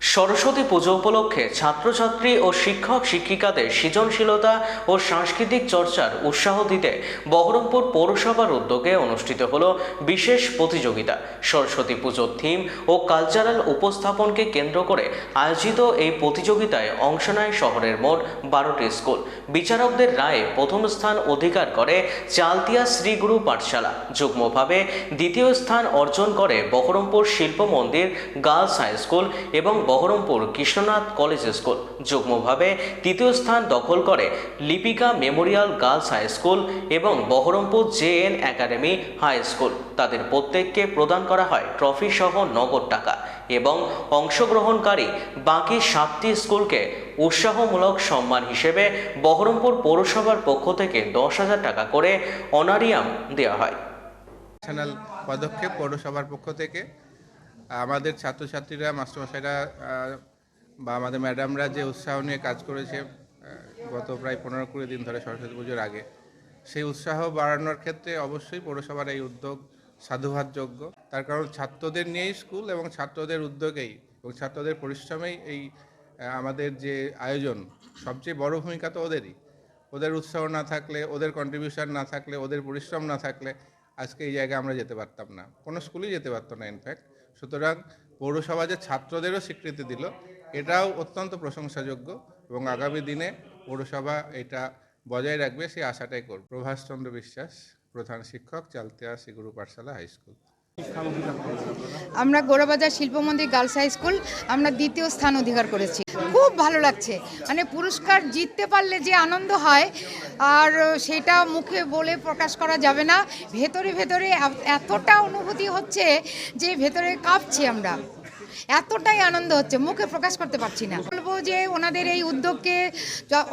সরস্বতী পুজো উপলক্ষে ছাত্রছাত্রী ও শিক্ষক শিক্ষিকাদের সৃজনশীলতা ও সাংস্কৃতিক চর্চার উৎসাহ দিতে বহরমপুর পৌরসভার উদ্যোগে অনুষ্ঠিত হল বিশেষ প্রতিযোগিতা। সরস্বতী পুজোর থিম ও কালচারাল উপস্থাপনকে কেন্দ্র করে আয়োজিত এই প্রতিযোগিতায় অংশ নেয় শহরের মোট বারোটি স্কুল। বিচারকদের রায়ে প্রথম স্থান অধিকার করে চালতিয়া শ্রীগুরু পাঠশালা। যুগ্মভাবে দ্বিতীয় স্থান অর্জন করে বহরমপুর শিল্প মন্দির, গার্লস হাই স্কুল এবং বহরমপুর কৃষ্ণনাথ কলেজ স্কুল। যুগ্মভাবে তৃতীয় স্থান দখল করে Lipika memorial girls high school এবং Berhampore J N academy high school. তাদের প্রত্যেককে প্রদান করা হয় ট্রফি সহ নগদ টাকা এবং অংশগ্রহণকারী বাকি সাতটি স্কুলকে উৎসাহমূলক সম্মান হিসেবে বহরমপুর পৌরসভার পক্ষ থেকে দশ হাজার টাকা করে অনারিয়াম দেওয়া হয়। পদক্ষেপ পৌরসভার পক্ষ থেকে আমাদের ছাত্রছাত্রীরা, মাস্টারমশাইরা বা আমাদের ম্যাডামরা যে উৎসাহ নিয়ে কাজ করেছে গত প্রায় পনেরো কুড়ি দিন ধরে সরস্বতী পুজোর আগে, সেই উৎসাহ বাড়ানোর ক্ষেত্রে অবশ্যই পৌরসভার এই উদ্যোগ সাধুবাদযোগ্য। তার কারণ ছাত্রদের নিয়েই স্কুল এবং ছাত্রদের উদ্যোগেই এবং ছাত্রদের পরিশ্রমেই এই আমাদের যে আয়োজন, সবচেয়ে বড় ভূমিকা তো ওদেরই। ওদের উৎসাহ না থাকলে, ওদের কন্ট্রিবিউশন না থাকলে, ওদের পরিশ্রম না থাকলে, আজকে এই জায়গায় আমরা যেতে পারতাম না। কোনো স্কুলেই যেতে পারতো না ইনফ্যাক্ট সুতরাং পৌরসভা যে ছাত্রদেরও স্বীকৃতি দিল, এটাও অত্যন্ত প্রশংসাযোগ্য এবং আগামী দিনে পৌরসভা এটা বজায় রাখবে সেই আশাটাই করব। প্রভাষচন্দ্র বিশ্বাস, প্রধান শিক্ষক, চালতেয়া শ্রীগুরু পাঠশালা হাই স্কুল। আমরা গোড়াবাজার শিল্প মন্দির গার্লস হাই স্কুল, আমরা দ্বিতীয় স্থান অধিকার করেছি। খুব ভালো লাগছে। মানে পুরস্কার জিততে পারলে যে আনন্দ হয়, আর সেটা মুখে বলে প্রকাশ করা যাবে না। ভেতরে ভেতরে এতটা অনুভূতি হচ্ছে যে ভেতরে কাঁপছি আমরা। এতটাই আনন্দ হচ্ছে, মুখে প্রকাশ করতে পারছি না। বলব যে ওনাদের এই উদ্যোগকে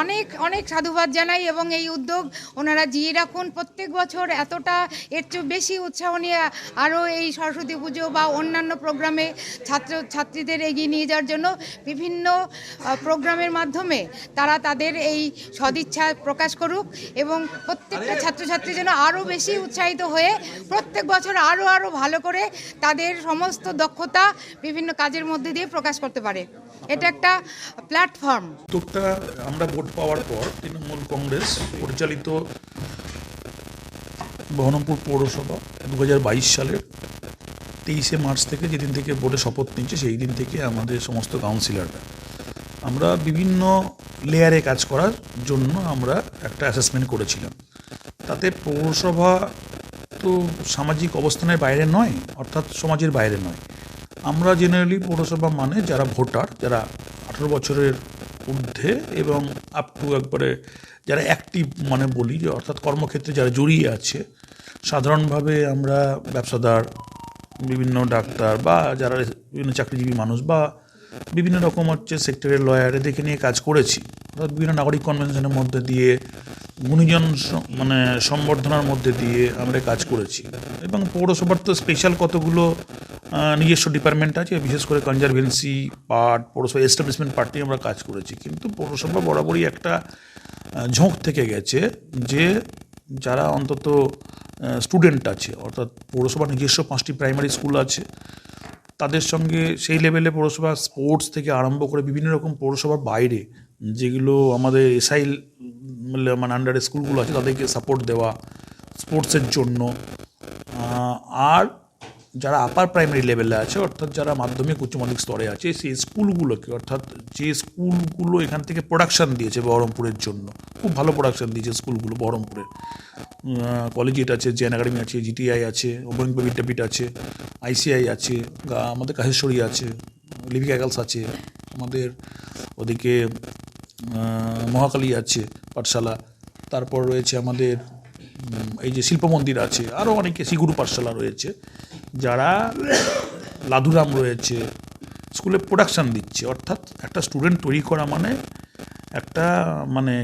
অনেক অনেক সাধুবাদ জানাই এবং এই উদ্যোগ ওনারা জিয়ে রাখুন। প্রত্যেক বছর এতটা, এর চেয়ে বেশি উৎসাহ নিয়ে আরও এই সরস্বতী পুজো বা অন্যান্য প্রোগ্রামে ছাত্র, ছাত্রীদের এগিয়ে নিয়ে যাওয়ার জন্য বিভিন্ন প্রোগ্রামের মাধ্যমে তারা তাদের এই সদিচ্ছা প্রকাশ করুক এবং প্রত্যেকটা ছাত্রছাত্রী যেন আরও বেশি উৎসাহিত হয়ে প্রত্যেক বছর আরও আরও ভালো করে তাদের সমস্ত দক্ষতা, বিভিন্ন কাজের মধ্যে দিয়ে প্রকাশ করতে পারে। এটা একটা প্ল্যাটফর্ম উদ্যোগটা আমরা ভোট পাওয়ার পর তৃণমূল কংগ্রেস পরিচালিত বহরমপুর পৌরসভা দু হাজার বাইশ সালের তেইশে মার্চ থেকে যেদিন থেকে বোর্ডে শপথ নিচ্ছে, সেই দিন থেকে আমাদের সমস্ত কাউন্সিলররা। আমরা বিভিন্ন লেয়ারে কাজ করার জন্য আমরা একটা অ্যাসেসমেন্ট করেছিলাম। তাতে পৌরসভা তো সামাজিক অবস্থানের বাইরে নয়, অর্থাৎ সমাজের বাইরে নয়। আমরা জেনারেলি পৌরসভা মানে যারা ভোটার, যারা আঠেরো বছরের ঊর্ধ্বে এবং আপ টু একবারে যারা অ্যাক্টিভ মানে বলি যে অর্থাৎ কর্মক্ষেত্রে যারা জড়িয়ে আছে, সাধারণভাবে আমরা ব্যবসাদার, বিভিন্ন ডাক্তার বা যারা বিভিন্ন চাকরিজীবী মানুষ বা বিভিন্ন রকম হচ্ছে সেক্টরের লয়ার এদেরকে নিয়ে কাজ করেছি। অর্থাৎ বিভিন্ন নাগরিক কনভেনশনের মধ্যে দিয়ে, গুণীজন মানে সম্বর্ধনার মধ্যে দিয়ে আমরা কাজ করেছি। এবং পৌরসভার তো স্পেশাল কতগুলো নিজস্ব ডিপার্টমেন্ট আছে, বিশেষ করে কনজারভেন্সি পার্ট পৌরসভা এস্টাবলিশমেন্ট পার্টি আমরা কাজ করেছি। কিন্তু পৌরসভা বরাবরই একটা ঝোঁক থেকে গেছে যে যারা অন্তত স্টুডেন্ট আছে, অর্থাৎ পৌরসভার নিজস্ব পাঁচটি প্রাইমারি স্কুল আছে, তাদের সঙ্গে সেই লেভেলে পৌরসভা স্পোর্টস থেকে আরম্ভ করে বিভিন্ন রকম পৌরসভার বাইরে, যেগুলো আমাদের এসআই মানে আন্ডার স্কুলগুলো আছে, তাদেরকে সাপোর্ট দেওয়া স্পোর্টসের জন্য। আর যারা আপার প্রাইমারি লেভেলে আছে, অর্থাৎ যারা মাধ্যমিক, উচ্চ মাধ্যমিক স্তরে আছে, সেই স্কুলগুলোকে, অর্থাৎ যে স্কুলগুলো এখান থেকে প্রোডাকশান দিয়েছে বহরমপুরের জন্য, খুব ভালো প্রোডাকশান দিয়েছে স্কুলগুলো বহরমপুরের। কলেজিয়েট আছে জেন একাডেমি আছে জিটিআই আছে অবরিঙ্গ বিদ্যাপীঠ আছে আইসিআই আছে আমাদের কাহেশ্বরী আছে লিভিকা গার্লস আছে, আমাদের ওদিকে মহাকালী আছে, পাঠশালা, তারপর রয়েছে আমাদের এই যে শিল্প মন্দির আছে আরও অনেকে শ্রীগুরু পাঠশালা রয়েছে, যারা লাধুরাম রয়েছে, স্কুলে প্রোডাকশান দিচ্ছে, অর্থাৎ একটা স্টুডেন্ট তৈরি করা মানে একটা মানে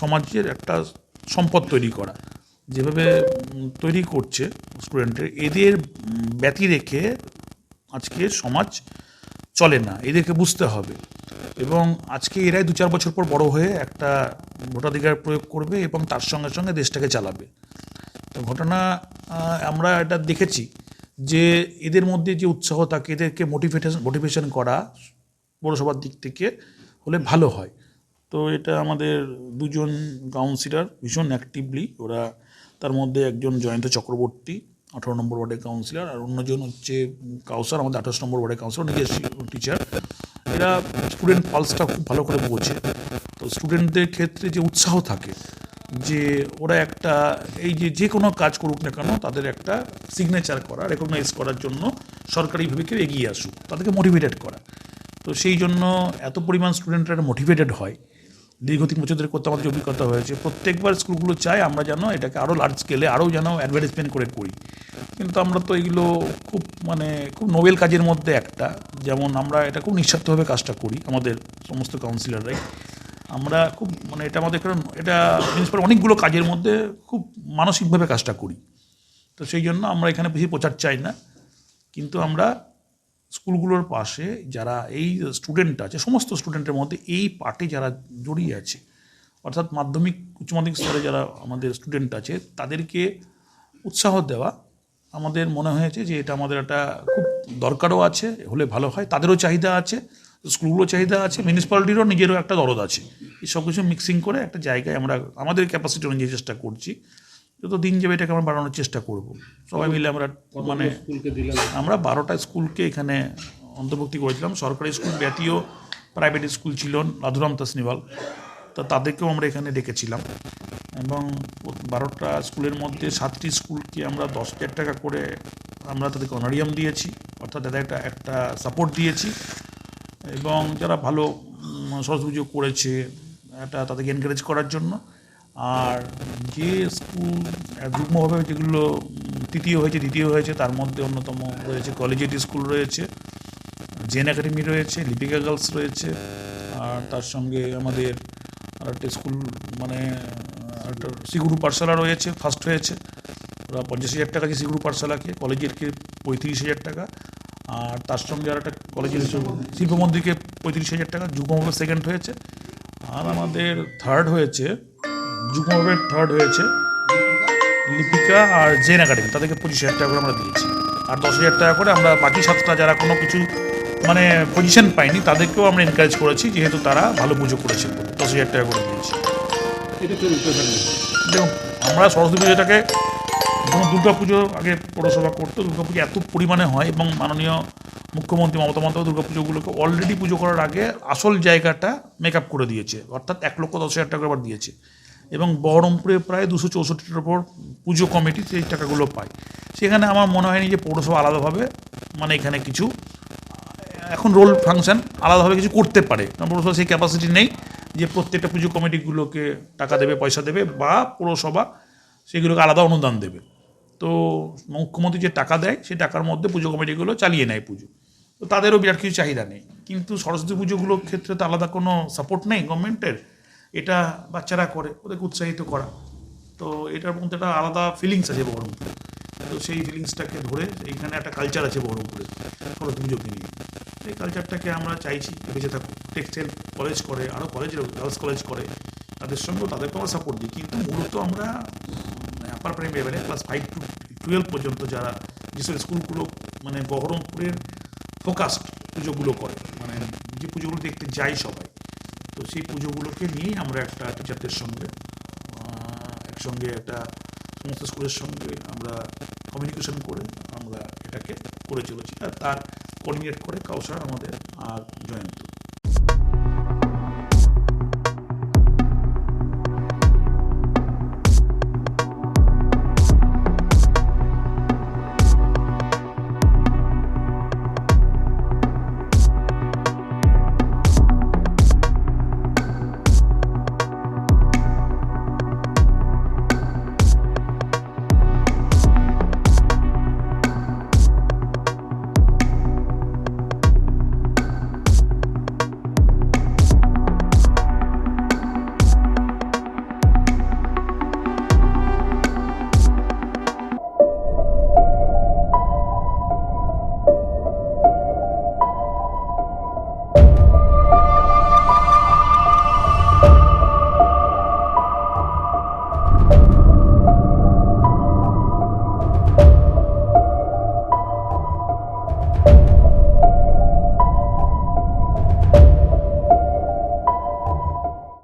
সমাজের একটা সম্পদ তৈরি করা। যেভাবে তৈরি করছে স্টুডেন্টের এদের ব্যতি রেখে আজকে সমাজ চলে না, এদেরকে বুঝতে হবে। এবং আজকে এরাই দু চার বছর পর বড় হয়ে একটা ভোটাধিকার প্রয়োগ করবে এবং তার সঙ্গে সঙ্গে দেশটাকে চালাবে। তো ঘটনা আমরা এটা দেখেছি যে এদের মধ্যে যে উৎসাহ থাকে, এদেরকে মোটিভেশন মোটিভেশন করা পৌরসভার দিক থেকে হলে ভালো হয়। তো এটা আমাদের দুজন কাউন্সিলর ভীষণ অ্যাক্টিভলি ওরা তার মধ্যে একজন জয়ন্ত চক্রবর্তী, আঠারো নম্বর ওয়ার্ডের কাউন্সিলর আর অন্যজন হচ্ছে কাউসার, আমাদের আঠাশ নম্বর ওয়ার্ডের কাউন্সিলর নিজের টিচার এরা স্টুডেন্ট পালসটা খুব ভালো করে বোঝে। তো স্টুডেন্টদের ক্ষেত্রে যে উৎসাহ থাকে, যে ওরা একটা, এই যে যে কোনো কাজ করুক না কেন, তাদের একটা সিগনেচার করা রেকগনাইজ করার জন্য সরকারিভাবে কেউ এগিয়ে আসুক, তাদেরকে মোটিভেটেড করা। তো সেই জন্য এত পরিমাণ স্টুডেন্টরা মোটিভেটেড হয়। দীর্ঘ তিন বছর ধরে করতে আমাদের অভিজ্ঞতা হয়েছে, প্রত্যেকবার স্কুলগুলো চায় আমরা যেন এটাকে আরও লার্জ স্কেলে আরও যেন অ্যাডভার্টাইজমেন্ট করে করি। কিন্তু আমরা তো এগুলো খুব মানে খুব নোবেল কাজের মধ্যে একটা। যেমন আমরা এটা খুব নিঃস্বার্থভাবে কাজটা করি, আমাদের সমস্ত কাউন্সিলররাই আমরা খুব মানে এটা আমাদের কারণ, এটা মিউনিসিপাল অনেকগুলো কাজের মধ্যে খুব মানসিকভাবে কাজটা করি। তো সেই জন্য আমরা এখানে বেশি প্রচার চাই না। কিন্তু আমরা স্কুলগুলোর পাশে যারা এই স্টুডেন্ট আছে, সমস্ত স্টুডেন্টের মধ্যে এই পার্টে যারা জড়িয়ে আছে, অর্থাৎ মাধ্যমিক, উচ্চ মাধ্যমিক স্তরে যারা আমাদের স্টুডেন্ট আছে, তাদেরকে উৎসাহ দেওয়া আমাদের মনে হয়েছে যে এটা আমাদের একটা খুব দরকারও আছে হলে ভালো হয়। তাদেরও চাহিদা আছে স্কুলগুলো চাহিদা আছে মিউনিসিপ্যালিটিরও নিজেরও একটা দরদ আছে। এই সব কিছু মিক্সিং করে একটা জায়গায় আমরা আমাদের ক্যাপাসিটি অনুযায়ী চেষ্টা করছি। যত দিন যাবে এটাকে আমরা বাড়ানোর চেষ্টা করব। সবাই মিলে আমরা মানে আমরা বারোটা স্কুলকে এখানে অন্তর্ভুক্তি করেছিলাম। সরকারি স্কুল ব্যতীয় প্রাইভেট স্কুল ছিল লাধুরাম তাসনিওয়াল তা তাদেরকেও আমরা এখানে ডেকেছিলাম। এবং বারোটা স্কুলের মধ্যে সাতটি স্কুলকে আমরা দশ হাজার টাকা করে আমরা তাদেরকে অনারিয়াম দিয়েছি। অর্থাৎ তাদের একটা একটা সাপোর্ট দিয়েছি। এবং যারা ভালো সরস্বতী পুজো করেছে, এটা তাদেরকে এনকারেজ করার জন্য। আর যে স্কুল যুগ্মভাবে যেগুলো তৃতীয় হয়েছে, দ্বিতীয় হয়েছে, তার মধ্যে অন্যতম রয়েছে কলেজিয়েটি স্কুল রয়েছে। জেন একাডেমি রয়েছে লিপিকা গার্লস রয়েছে। আর তার সঙ্গে আমাদের আর একটা স্কুল মানে একটা সিগুরু পাঠশালা রয়েছে ফার্স্ট হয়েছে। ওরা পঞ্চাশ হাজার টাকা আছে সিগুরু পাঠশালাকে কলেজেরকে পঁয়ত্রিশ হাজার টাকা, আর তার সঙ্গে আর একটা কলেজের শিল্প মন্দিরকে পঁয়ত্রিশ হাজার টাকা, যুগ্মভাবে সেকেন্ড হয়েছে। আর আমাদের থার্ড হয়েছে, যুগ্মভাবে থার্ড হয়েছে, লিপিকা আর জেন একাডেমি তাদেরকে পঁচিশ হাজার টাকা করে আমরা দিয়েছি। আর দশ হাজার টাকা করে আমরা বাকি সাতটা যারা কোনো কিছু মানে পজিশন পায়নি, তাদেরকেও আমরা এনকারেজ করেছি, যেহেতু তারা ভালো পুজো করেছে। দশ হাজার টাকা করে দিয়েছি। দেখুন, আমরা সরস্বতী পুজোটাকে যেমন দুর্গা পুজো আগে পৌরসভা করতো, দুর্গা পুজো এত পরিমাণে হয় এবং মাননীয় মুখ্যমন্ত্রী মমতা বন্দ্যোপাধ্যায় দুর্গা পুজোগুলোকে অলরেডি পুজো করার আগে আসল জায়গাটা মেক আপ করে দিয়েছে, অর্থাৎ এক লক্ষ দশ হাজার টাকা দিয়েছে। এবং বহরমপুরে প্রায় দুশো চৌষট্টির ওপর পুজো কমিটি সেই টাকাগুলো পায়। সেখানে আমার মনে হয়নি যে পৌরসভা আলাদাভাবে মানে এখানে কিছু, এখন রোল ফাংশন আলাদাভাবে কিছু করতে পারে। কারণ পৌরসভা সেই ক্যাপাসিটি নেই। যে প্রত্যেকটা পুজো কমিটিগুলোকে টাকা দেবে, পয়সা দেবে বা পৌরসভা, সেগুলোকে আলাদা অনুদান দেবে। তো মুখ্যমন্ত্রী যে টাকা দেয়, সেই টাকার মধ্যে পুজো কমিটিগুলো চালিয়ে নেয় পুজো। তো তাদেরও বিরাট কিছু চাহিদা নেই। কিন্তু সরস্বতী পুজোগুলোর ক্ষেত্রে তো আলাদা কোনো সাপোর্ট নেই গভর্নমেন্টের এটা বাচ্চারা করে, ওদেরকে উৎসাহিত করা। তো এটার মধ্যে একটা আলাদা ফিলিংস আছে বহরমপুরে। তো সেই ফিলিংসটাকে ধরে এইখানে একটা কালচার আছে বহরমপুরে সরস্বতী পুজোকে নিয়ে। এই কালচারটাকে আমরা চাইছি বেঁচে থাকুক। টেক্সটাইল কলেজ করে আরও কলেজের গার্লস কলেজ করে, তাদের সঙ্গেও তাদেরকে আমরা সাপোর্ট দিই। কিন্তু মূলত আমরা আপার প্রাইমারি লেভেলে ক্লাস ফাইভ টু টুয়েলভ পর্যন্ত যারা, যেসব স্কুলগুলো মানে বহরমপুরের ফোকাসড পুজোগুলো করে মানে যে পুজোগুলো দেখতে যাই সবাই, তো সেই পুজোগুলোকে নিয়েই আমরা একটা টিচারদের সঙ্গে একসঙ্গে একটা সমস্ত স্কুলের সঙ্গে আমরা কমিউনিকেশন করে আমরা এটাকে করে চলেছি। আর তার কোঅর্ডিনেট করে কাউসার আমাদের আর জয়ন্ত